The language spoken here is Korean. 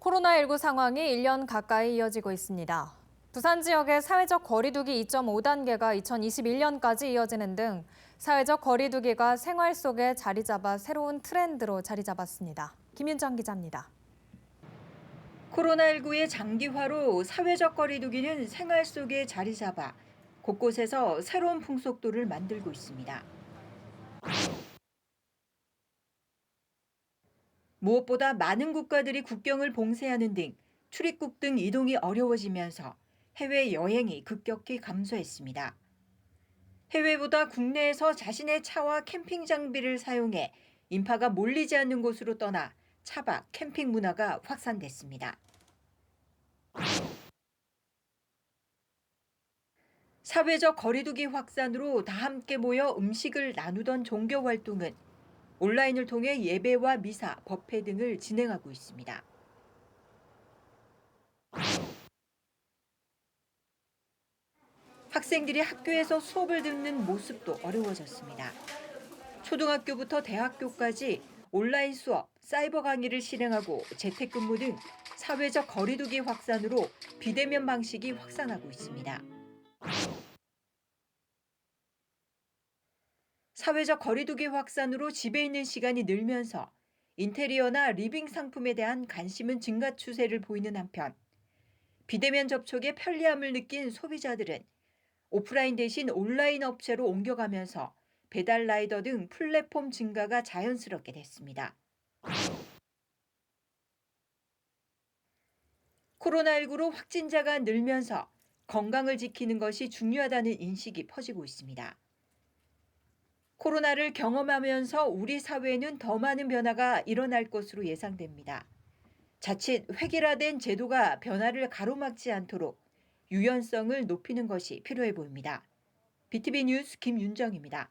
코로나19 상황이 1년 가까이 이어지고 있습니다. 부산 지역의 사회적 거리두기 2.5단계가 2021년까지 이어지는 등 사회적 거리두기가 생활 속에 자리 잡아 새로운 트렌드로 자리 잡았습니다. 김윤정 기자입니다. 코로나19의 장기화로 사회적 거리두기는 생활 속에 자리 잡아 곳곳에서 새로운 풍속도를 만들고 있습니다. 무엇보다 많은 국가들이 국경을 봉쇄하는 등 출입국 등 이동이 어려워지면서 해외 여행이 급격히 감소했습니다. 해외보다 국내에서 자신의 차와 캠핑 장비를 사용해 인파가 몰리지 않는 곳으로 떠나 차박, 캠핑 문화가 확산됐습니다. 사회적 거리두기 확산으로 다 함께 모여 음식을 나누던 종교 활동은 온라인을 통해 예배와 미사, 법회 등을 진행하고 있습니다. 학생들이 학교에서 수업을 듣는 모습도 어려워졌습니다. 초등학교부터 대학교까지 온라인 수업, 사이버 강의를 실행하고 재택근무 등 사회적 거리두기 확산으로 비대면 방식이 확산하고 있습니다. 사회적 거리두기 확산으로 집에 있는 시간이 늘면서 인테리어나 리빙 상품에 대한 관심은 증가 추세를 보이는 한편 비대면 접촉의 편리함을 느낀 소비자들은 오프라인 대신 온라인 업체로 옮겨가면서 배달 라이더 등 플랫폼 증가가 자연스럽게 됐습니다. 코로나19로 확진자가 늘면서 건강을 지키는 것이 중요하다는 인식이 퍼지고 있습니다. 코로나를 경험하면서 우리 사회에는 더 많은 변화가 일어날 것으로 예상됩니다. 자칫 획일화된 제도가 변화를 가로막지 않도록 유연성을 높이는 것이 필요해 보입니다. BTV 뉴스 김윤정입니다.